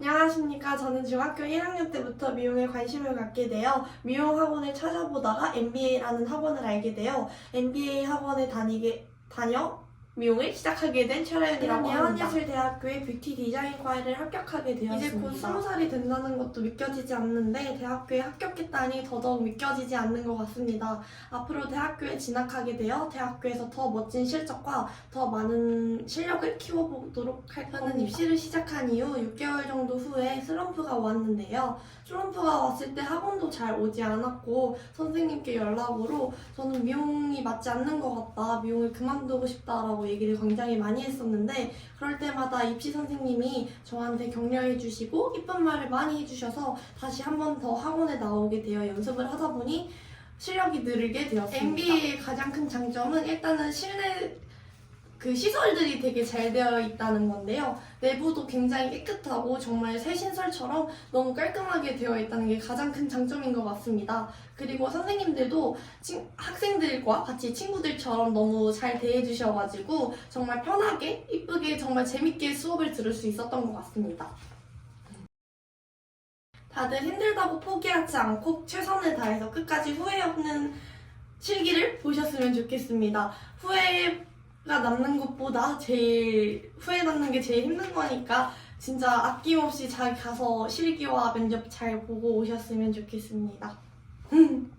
안녕하십니까. 저는 중학교 1학년 때부터 미용에 관심을 갖게 되어 미용 학원을 찾아보다가 MBA라는 학원을 알게 되어 MBA 학원에 다니게 다녀 미용을 시작하게 된 최라연이라고 합니다. 예한예술대학교의 뷰티 디자인과를 합격하게 되었습니다. 이제 곧 스무 살이 된다는 것도 믿겨지지 않는데 대학교에 합격했다니 더더욱 믿겨지지 않는 것 같습니다. 앞으로 대학교에 진학하게 되어 대학교에서 더 멋진 실적과 더 많은 실력을 키워보도록 할 겁니다. 저는 입시를 시작한 이후 6개월 정도 후에 슬럼프가 왔는데요. 슬럼프가 왔을 때 학원도 잘 오지 않았고 선생님께 연락으로 저는 미용이 맞지 않는 것 같다. 미용을 그만두고 싶다라고 얘기를 굉장히 많이 했었는데 그럴 때마다 입시 선생님이 저한테 격려해 주시고 이쁜 말을 많이 해주셔서 다시 한 번 더 학원에 나오게 되어 연습을 하다 보니 실력이 늘게 되었습니다. MBA의 가장 큰 장점은 일단은 실내 그 시설들이 되게 잘 되어 있다는 건데요. 내부도 굉장히 깨끗하고 정말 새 신설처럼 너무 깔끔하게 되어 있다는 게 가장 큰 장점인 것 같습니다. 그리고 선생님들도 친- 학생들과 같이 친구들처럼 너무 잘 대해주셔가지고 정말 편하게 이쁘게 정말 재밌게 수업을 들을 수 있었던 것 같습니다. 다들 힘들다고 포기하지 않고 최선을 다해서 끝까지 후회 없는 실기를 보셨으면 좋겠습니다. 후회가 남는 것보다 제일 후회 남는 게 제일 힘든 거니까 진짜 아낌없이 잘 가서 실기와 면접 잘 보고 오셨으면 좋겠습니다.